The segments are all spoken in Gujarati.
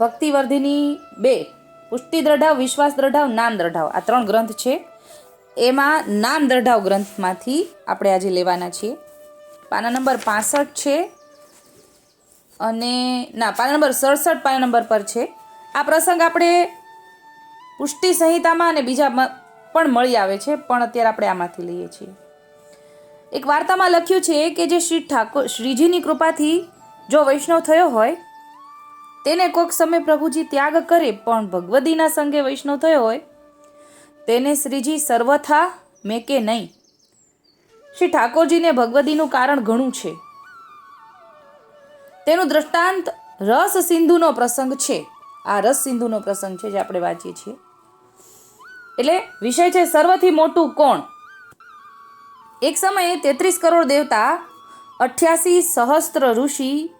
ભક્તિવર્ધિની બે પુષ્ટિ દ્રઢાવ વિશ્વાસ દ્રઢાવ નામ દ્રઢાવ આ ત્રણ ગ્રંથ છે. એમાં નામ દ્રઢાવ ગ્રંથમાંથી આપણે આજે લેવાના છીએ. પાના નંબર પાસઠ છે અને ના, પાના નંબર સડસઠ પાના નંબર પર છે. આ પ્રસંગ આપણે પુષ્ટિ સંહિતામાં અને બીજા પણ મળી આવે છે, પણ અત્યારે આપણે આમાંથી લઈએ છીએ. એક વાર્તામાં લખ્યું છે કે જે શ્રી ઠાકોર, શ્રીજીની કૃપાથી જો વૈષ્ણવ થયો હોય તેને કોઈક સમય પ્રભુજી ત્યાગ કરે, પણ ભગવદીના સંગે વૈષ્ણવ થયો હોય, તેને શ્રીજી સર્વથા મેકે નહીં. શ્રી ઠાકોરજીને ભગવદીનું કારણ ઘણું છે. તેનું દ્રષ્ટાંત રસ સિંધુનો પ્રસંગ છે. આ રસ સિંધુનો પ્રસંગ છે જે આપણે વાંચીએ છીએ. એટલે વિષય છે સર્વથી મોટું કોણ? એક સમયે તેત્રીસ કરોડ દેવતા અઠ્યાસી સહસ્ત્ર ઋષિ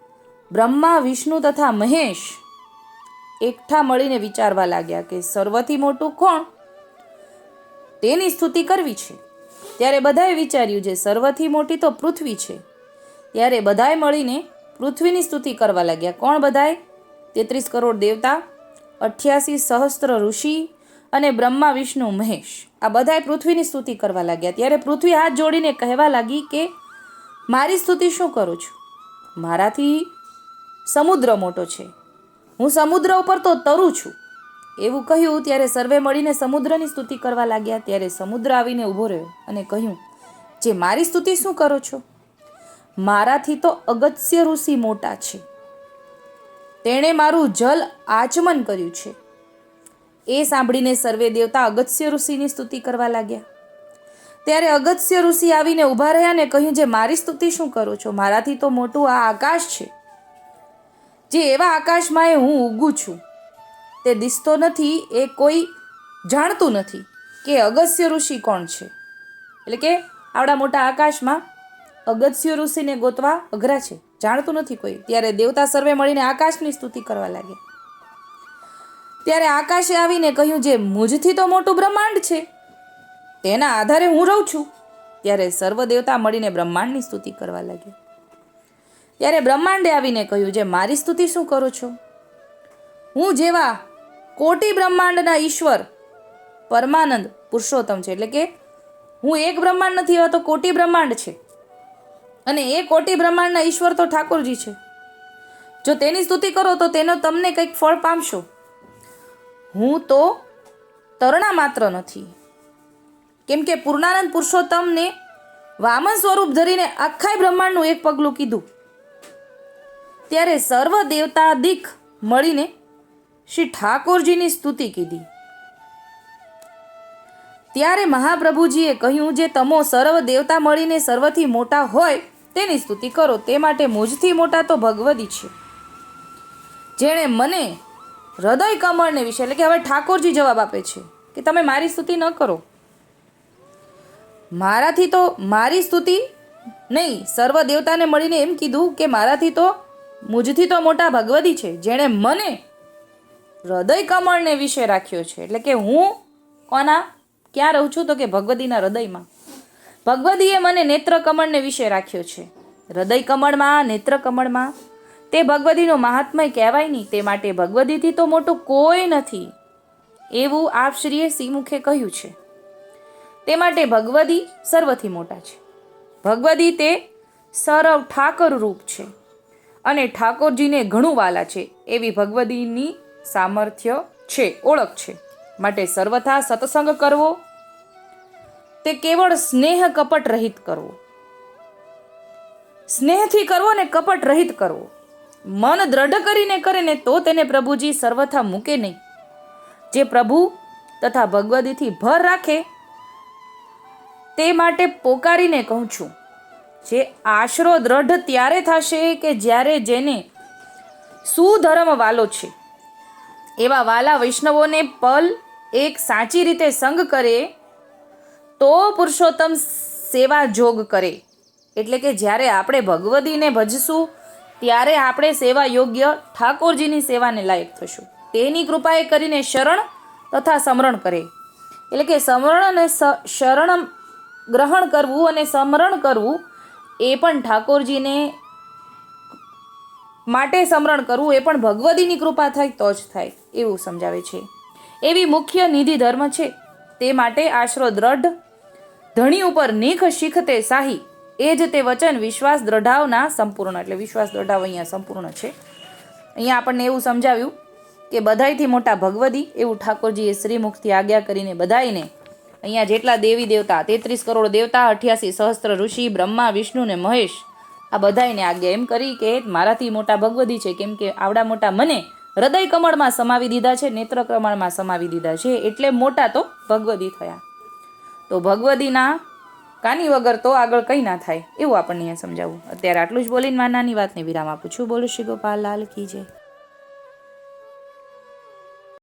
બ્રહ્મા, વિષ્ણુ તથા મહેશ એકઠા મળીને વિચારવા લાગ્યા કે સર્વથી મોટું કોણ? તેની સ્તુતિ કરવી છે. ત્યારે બધાએ વિચાર્યું છે સર્વથી મોટી તો પૃથ્વી છે. ત્યારે બધાએ મળીને પૃથ્વીની સ્તુતિ કરવા લાગ્યા. કોણ બધાએ? તેત્રીસ કરોડ દેવતા, અઠ્યાસી સહસ્ત્ર ઋષિ અને બ્રહ્મા, વિષ્ણુ, મહેશ. આ બધાએ પૃથ્વીની સ્તુતિ કરવા લાગ્યા. ત્યારે પૃથ્વી હાથ જોડીને કહેવા લાગી કે, મારી સ્તુતિ શું કરું છું? મારાથી સમુદ્ર મોટો છે. હું સમુદ્ર ઉપર તો તરું છું. એવું કહ્યું ત્યારે સર્વે મળીને સમુદ્રની સ્તુતિ કરવા લાગ્યા ત્યારે સમુદ્ર આવીને ઊભો રહ્યો અને કહ્યું, જે મારી સ્તુતિ શું કરો છો? મારાથી તો અગત્ય ઋષિ મોટા છે. તેણે મારું જલ આચમન કર્યું છે. એ સાંભળીને સર્વે દેવતા અગત્ય ઋષિની સ્તુતિ કરવા લાગ્યા. ત્યારે અગત્ય ઋષિ આવીને ઊભા રહ્યા ને કહ્યું, જે મારી સ્તુતિ શું કરો છો? મારાથી તો મોટું આ આકાશ છે. જે એવા આકાશમાં એ હું ઉગું છું. તે દિસતો નથી, એ કોઈ જાણતું નથી કે અગસ્ય ઋષિ કોણ છે. એટલે કે આવડા મોટા આકાશમાં અગસ્ય ઋષિને ગોતવા અઘરા છે. જાણતું નથી કોઈ. ત્યારે દેવતા સર્વે મળીને આકાશની સ્તુતિ કરવા લાગે ત્યારે આકાશે આવીને કહ્યું, જે મુજથી તો મોટું બ્રહ્માંડ છે, તેના આધારે હું રહું છું. ત્યારે સર્વ દેવતા મળીને બ્રહ્માંડની સ્તુતિ કરવા લાગ્યા. ત્યારે બ્રહ્માંડે આવીને કહ્યું, જે મારી સ્તુતિ શું કરો છો? હું જેવા કોટી બ્રહ્માંડના ઈશ્વર, પરમાનંદ પુરુષોત્તમ છે. એટલે કે હું એક બ્રહ્માંડ નથી એવા તો કોટી બ્રહ્માંડ છે. અને એ કોટી બ્રહ્માંડના ઈશ્વર તો ઠાકોરજી છે. જો તેની સ્તુતિ કરો, તો તેનો તમને કંઈક ફળ પામશો. હું તો તરણા માત્ર નથી. કેમ કે પૂર્ણાનંદ પુરુષોત્તમને વામન સ્વરૂપ ધરીને આખાય બ્રહ્માંડનું એક પગલું કીધું. ત્યારે સર્વ દેવતા દીખ મળીને શ્રી ઠાકોરજીની સ્તુતિ કીધી. ત્યારે મહાપ્રભુજીએ કહ્યું, જે તમો સર્વ દેવતા મળીને સર્વથી મોટા હોય, તેની સ્તુતિ કરો. તે માટે મોજથી મોટા તો ભગવદી છે. જેણે મને હૃદય કમળને વિશે એટલે કે હવે ઠાકોરજી જવાબ આપે છે કે, તમે મારી સ્તુતિ ન કરો. મારાથી તો મારી સ્તુતિ નહીં. સર્વ દેવતાને મળીને એમ કીધું કે મારાથી તો મુજથી તો મોટા ભગવદી છે, જેણે મને હૃદય કમળને વિશે રાખ્યો છે. એટલે કે હું કોના? ક્યાં રહું છું? તો કે ભગવદીના હૃદયમાં. ભગવદીએ મને નેત્ર કમળને વિશે રાખ્યો છે. હૃદય કમળમાં, નેત્ર કમળમાં? તે ભગવદીનું મહાત્મય કહેવાય નહીં. તે માટે ભગવદીથી તો મોટું કોઈ નથી. એવું આપશ્રીએ સિંહમુખે કહ્યું છે. તે માટે ભગવદી સર્વથી મોટા છે. ભગવદી તે સરવ ઠાકર રૂપ છે. અને ઠાકોરજીને ઘણું વાલા છે. એવી ભગવદીની સામર્થ્ય છે, ઓળખ છે. માટે સર્વથા સત્સંગ કરવો, તે કેવળ સ્નેહ કપટ રહિત કરવો. સ્નેહથી કરવો ને કપટ રહિત કરવો. મન દ્રઢ કરીને કરે ને તો તેને પ્રભુજી સર્વથા મૂકે નહીં. જે પ્રભુ તથા ભગવદીથી ભર રાખે, તે માટે પોકારીને કહું છું જે આશરો દ્રઢ ત્યારે થશે કે જ્યારે જેને સુધર્મ વાલો છે. એવા વાલા વૈષ્ણવોને પલ એક સાચી રીતે સંગ કરે તો પુરુષોત્તમ સેવા જોગ કરે. એટલે કે જ્યારે આપણે ભગવદીને ભજશું, ત્યારે આપણે સેવા યોગ્ય ઠાકોરજીની સેવાને લાયક થશું. તેની કૃપાએ કરીને શરણ તથા સમરણ કરે. એટલે કે સમરણ અને શરણ ગ્રહણ કરવું અને સમરણ કરવું એ પણ ઠાકોરજીને માટે સમરણ કરવું એ પણ ભગવદીની કૃપા થાય તો જ થાય, એવું સમજાવે છે. એવી મુખ્ય નિધિ ધર્મ છે. તે માટે આશરો દ્રઢ, ધણી ઉપર નીખ શીખતે સાહી, એ જ તે વચન વિશ્વાસ દ્રઢાવના સંપૂર્ણ, એટલે વિશ્વાસ દ્રઢાવ અહીંયા સંપૂર્ણ છે. અહીંયા આપણને એવું સમજાવ્યું કે બધાયથી મોટા ભગવદી, એવું ઠાકોરજીએ શ્રીમુખથી આજ્ઞા કરીને બધાયને અહીંયા જેટલા દેવી દેવતા, તેત્રીસ કરોડ દેવતા, અઠ્યાસી સહસ્ત્ર ઋષિ, બ્રહ્મા, વિષ્ણુ ને મહેશ, આ બધાયને આજ્ઞા એમ કરી કે મારાથી મોટા ભગવદી છે, કેમ કે આવડા મોટા મને હૃદય કમળમાં સમાવી દીધા છે, નેત્ર કમળમાં સમાવી દીધા છે, એટલે મોટા તો ભગવદી થયા. તો ભગવદીના કાની વગર તો આગળ કંઈ ના થાય, એવું આપણને અહીંયા સમજાવવું અત્યારે આટલું જ બોલીને માનાની વાતને વિરામ આપું છું. બોલું શ્રી ગોપાલ, લાલ કી જય.